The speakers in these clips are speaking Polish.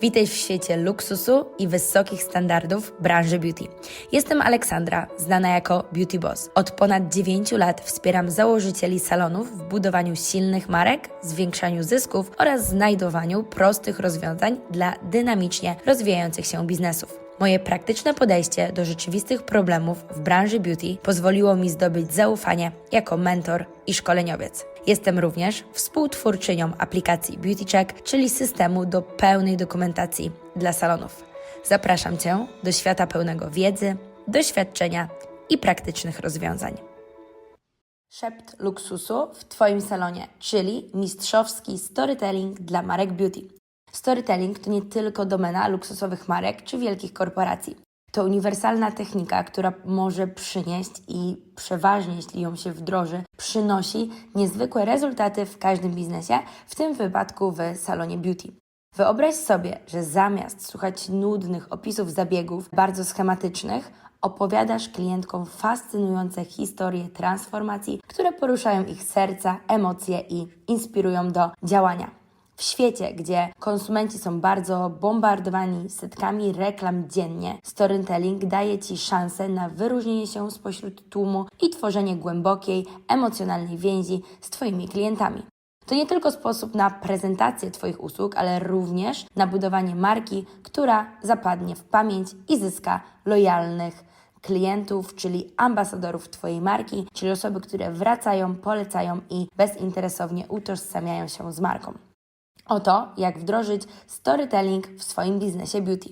Witaj w świecie luksusu i wysokich standardów branży beauty. Jestem Aleksandra, znana jako Beauty Boss. Od ponad 9 lat wspieram założycieli salonów w budowaniu silnych marek, zwiększaniu zysków oraz znajdowaniu prostych rozwiązań dla dynamicznie rozwijających się biznesów. Moje praktyczne podejście do rzeczywistych problemów w branży beauty pozwoliło mi zdobyć zaufanie jako mentor i szkoleniowiec. Jestem również współtwórczynią aplikacji Beauty Check, czyli systemu do pełnej dokumentacji dla salonów. Zapraszam Cię do świata pełnego wiedzy, doświadczenia i praktycznych rozwiązań. Szept luksusu w Twoim salonie, czyli mistrzowski storytelling dla marek beauty. Storytelling to nie tylko domena luksusowych marek czy wielkich korporacji. To uniwersalna technika, która może przynieść i przeważnie, jeśli ją się wdroży, przynosi niezwykłe rezultaty w każdym biznesie, w tym wypadku w salonie beauty. Wyobraź sobie, że zamiast słuchać nudnych opisów zabiegów, bardzo schematycznych, opowiadasz klientkom fascynujące historie transformacji, które poruszają ich serca, emocje i inspirują do działania. W świecie, gdzie konsumenci są bardzo bombardowani setkami reklam dziennie, storytelling daje Ci szansę na wyróżnienie się spośród tłumu i tworzenie głębokiej, emocjonalnej więzi z Twoimi klientami. To nie tylko sposób na prezentację Twoich usług, ale również na budowanie marki, która zapadnie w pamięć i zyska lojalnych klientów, czyli ambasadorów Twojej marki, czyli osoby, które wracają, polecają i bezinteresownie utożsamiają się z marką. Oto, jak wdrożyć storytelling w swoim biznesie beauty.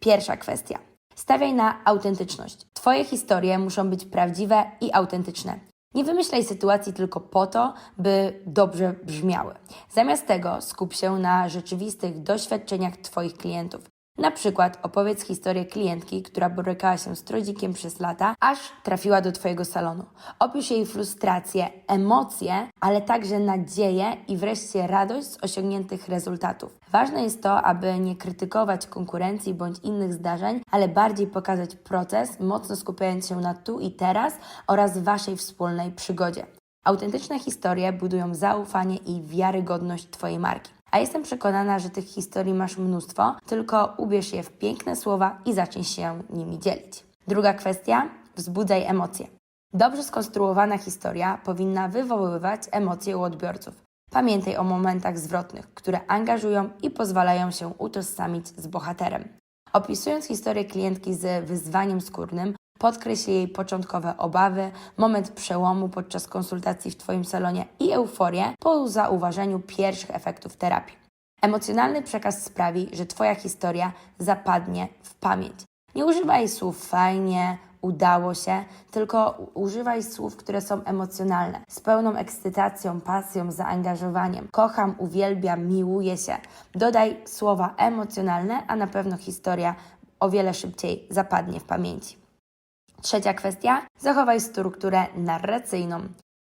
Pierwsza kwestia. Stawiaj na autentyczność. Twoje historie muszą być prawdziwe i autentyczne. Nie wymyślaj sytuacji tylko po to, by dobrze brzmiały. Zamiast tego skup się na rzeczywistych doświadczeniach Twoich klientów. Na przykład opowiedz historię klientki, która borykała się z trodzikiem przez lata, aż trafiła do Twojego salonu. Opisz jej frustrację, emocje, ale także nadzieję i wreszcie radość z osiągniętych rezultatów. Ważne jest to, aby nie krytykować konkurencji bądź innych zdarzeń, ale bardziej pokazać proces, mocno skupiając się na tu i teraz oraz Waszej wspólnej przygodzie. Autentyczne historie budują zaufanie i wiarygodność Twojej marki. A jestem przekonana, że tych historii masz mnóstwo, tylko ubierz je w piękne słowa i zacznij się nimi dzielić. Druga kwestia wzbudzaj emocje. Dobrze skonstruowana historia powinna wywoływać emocje u odbiorców. Pamiętaj o momentach zwrotnych, które angażują i pozwalają się utożsamić z bohaterem. Opisując historię klientki z wyzwaniem skórnym, podkreśl jej początkowe obawy, moment przełomu podczas konsultacji w Twoim salonie i euforię po zauważeniu pierwszych efektów terapii. Emocjonalny przekaz sprawi, że Twoja historia zapadnie w pamięć. Nie używaj słów fajnie, udało się, tylko używaj słów, które są emocjonalne, z pełną ekscytacją, pasją, zaangażowaniem. Kocham, uwielbiam, miłuję się. Dodaj słowa emocjonalne, a na pewno historia o wiele szybciej zapadnie w pamięci. Trzecia kwestia: zachowaj strukturę narracyjną.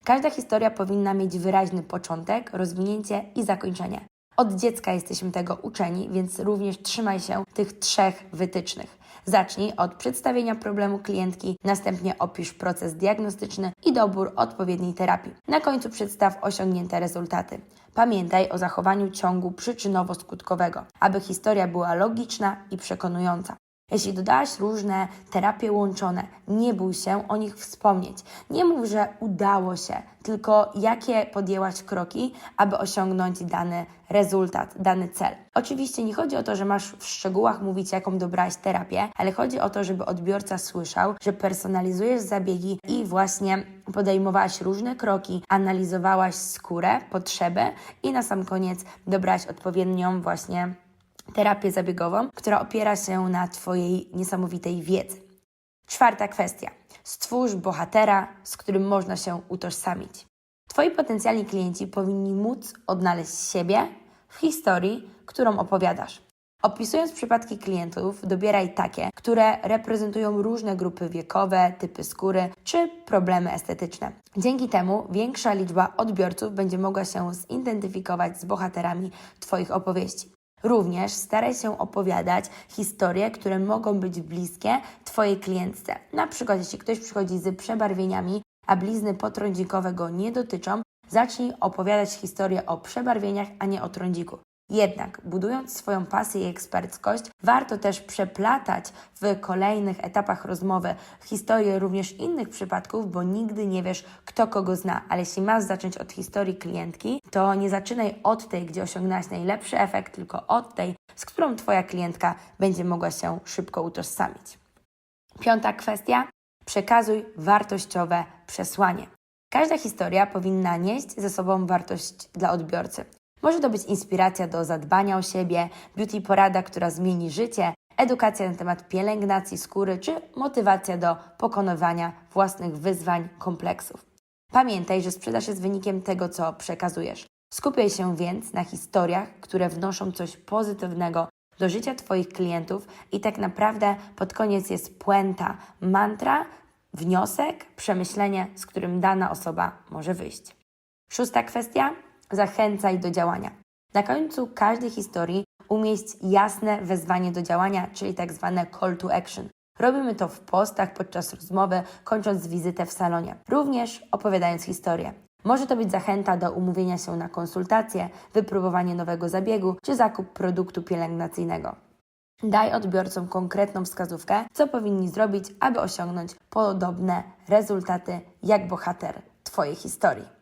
Każda historia powinna mieć wyraźny początek, rozwinięcie i zakończenie. Od dziecka jesteśmy tego uczeni, więc również trzymaj się tych trzech wytycznych. Zacznij od przedstawienia problemu klientki, następnie opisz proces diagnostyczny i dobór odpowiedniej terapii. Na końcu przedstaw osiągnięte rezultaty. Pamiętaj o zachowaniu ciągu przyczynowo-skutkowego, aby historia była logiczna i przekonująca. Jeśli dodałaś różne terapie łączone, nie bój się o nich wspomnieć. Nie mów, że udało się, tylko jakie podjęłaś kroki, aby osiągnąć dany rezultat, dany cel. Oczywiście nie chodzi o to, że masz w szczegółach mówić, jaką dobrałaś terapię, ale chodzi o to, żeby odbiorca słyszał, że personalizujesz zabiegi i właśnie podejmowałaś różne kroki, analizowałaś skórę, potrzeby i na sam koniec dobrałaś odpowiednią właśnie terapię zabiegową, która opiera się na Twojej niesamowitej wiedzy. Czwarta kwestia. Stwórz bohatera, z którym można się utożsamić. Twoi potencjalni klienci powinni móc odnaleźć siebie w historii, którą opowiadasz. Opisując przypadki klientów, dobieraj takie, które reprezentują różne grupy wiekowe, typy skóry czy problemy estetyczne. Dzięki temu większa liczba odbiorców będzie mogła się zidentyfikować z bohaterami Twoich opowieści. Również staraj się opowiadać historie, które mogą być bliskie Twojej klientce. Na przykład, jeśli ktoś przychodzi z przebarwieniami, a blizny potrądzikowe go nie dotyczą, zacznij opowiadać historię o przebarwieniach, a nie o trądziku. Jednak budując swoją pasję i eksperckość, warto też przeplatać w kolejnych etapach rozmowy historię również innych przypadków, bo nigdy nie wiesz, kto kogo zna. Ale jeśli masz zacząć od historii klientki, to nie zaczynaj od tej, gdzie osiągnęłaś najlepszy efekt, tylko od tej, z którą Twoja klientka będzie mogła się szybko utożsamić. Piąta kwestia: przekazuj wartościowe przesłanie. Każda historia powinna nieść ze sobą wartość dla odbiorcy. Może to być inspiracja do zadbania o siebie, beauty porada, która zmieni życie, edukacja na temat pielęgnacji skóry czy motywacja do pokonywania własnych wyzwań, kompleksów. Pamiętaj, że sprzedaż jest wynikiem tego, co przekazujesz. Skupiaj się więc na historiach, które wnoszą coś pozytywnego do życia Twoich klientów i tak naprawdę pod koniec jest puenta, mantra, wniosek, przemyślenie, z którym dana osoba może wyjść. Szósta kwestia zachęcaj do działania. Na końcu każdej historii umieść jasne wezwanie do działania, czyli tak zwane call to action. Robimy to w postach podczas rozmowy, kończąc wizytę w salonie, również opowiadając historię. Może to być zachęta do umówienia się na konsultację, wypróbowanie nowego zabiegu czy zakup produktu pielęgnacyjnego. Daj odbiorcom konkretną wskazówkę, co powinni zrobić, aby osiągnąć podobne rezultaty jak bohater Twojej historii.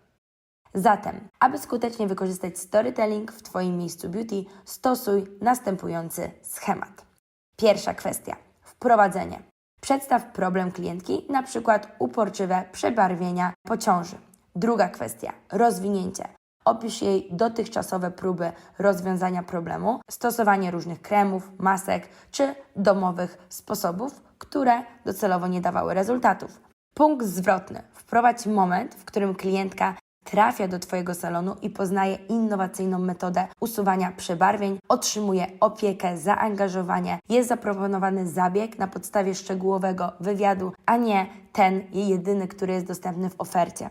Zatem, aby skutecznie wykorzystać storytelling w Twoim miejscu beauty, stosuj następujący schemat. Pierwsza kwestia wprowadzenie. Przedstaw problem klientki, na przykład uporczywe przebarwienia po ciąży. Druga kwestia rozwinięcie. Opisz jej dotychczasowe próby rozwiązania problemu, stosowanie różnych kremów, masek czy domowych sposobów, które docelowo nie dawały rezultatów. Punkt zwrotny. Wprowadź moment, w którym klientka trafia do Twojego salonu i poznaje innowacyjną metodę usuwania przebarwień, otrzymuje opiekę, zaangażowanie, jest zaproponowany zabieg na podstawie szczegółowego wywiadu, a nie ten jedyny, który jest dostępny w ofercie.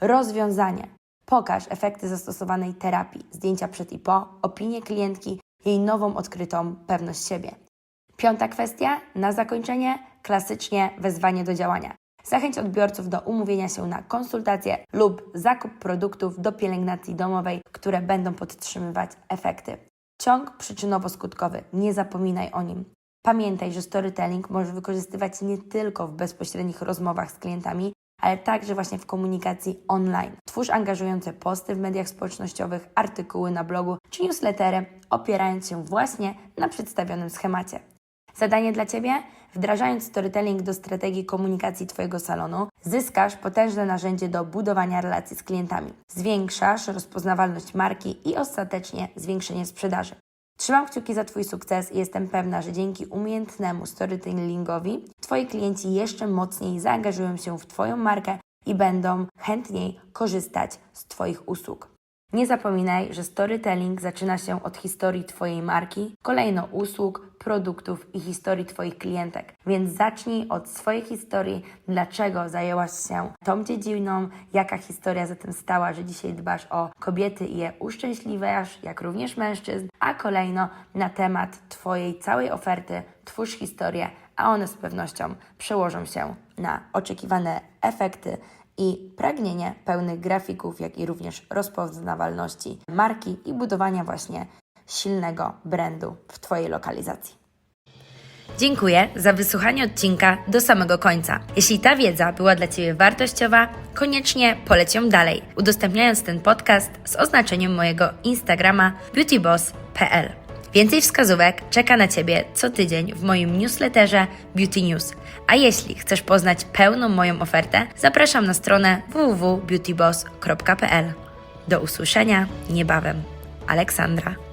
Rozwiązanie. Pokaż efekty zastosowanej terapii, zdjęcia przed i po, opinię klientki, jej nową odkrytą pewność siebie. Piąta kwestia, na zakończenie, klasycznie wezwanie do działania. Zachęć odbiorców do umówienia się na konsultacje lub zakup produktów do pielęgnacji domowej, które będą podtrzymywać efekty. Ciąg przyczynowo-skutkowy, nie zapominaj o nim. Pamiętaj, że storytelling możesz wykorzystywać nie tylko w bezpośrednich rozmowach z klientami, ale także właśnie w komunikacji online. Twórz angażujące posty w mediach społecznościowych, artykuły na blogu czy newslettery, opierając się właśnie na przedstawionym schemacie. Zadanie dla Ciebie? Wdrażając storytelling do strategii komunikacji Twojego salonu, zyskasz potężne narzędzie do budowania relacji z klientami. Zwiększasz rozpoznawalność marki i ostatecznie zwiększenie sprzedaży. Trzymam kciuki za Twój sukces i jestem pewna, że dzięki umiejętnemu storytellingowi Twoi klienci jeszcze mocniej zaangażują się w Twoją markę i będą chętniej korzystać z Twoich usług. Nie zapominaj, że storytelling zaczyna się od historii Twojej marki, kolejno usług, produktów i historii Twoich klientek. Więc zacznij od swojej historii, dlaczego zajęłaś się tą dziedziną, jaka historia za tym stała, że dzisiaj dbasz o kobiety i je uszczęśliwiasz, jak również mężczyzn, a kolejno na temat Twojej całej oferty twórz historię, a one z pewnością przełożą się na oczekiwane efekty i pragnienie pełnych grafików, jak i również rozpoznawalności marki i budowania właśnie silnego brandu w Twojej lokalizacji. Dziękuję za wysłuchanie odcinka do samego końca. Jeśli ta wiedza była dla Ciebie wartościowa, koniecznie poleć ją dalej, udostępniając ten podcast z oznaczeniem mojego Instagrama beautyboss.pl. Więcej wskazówek czeka na Ciebie co tydzień w moim newsletterze Beauty News. A jeśli chcesz poznać pełną moją ofertę, zapraszam na stronę www.beautyboss.pl. Do usłyszenia niebawem. Aleksandra.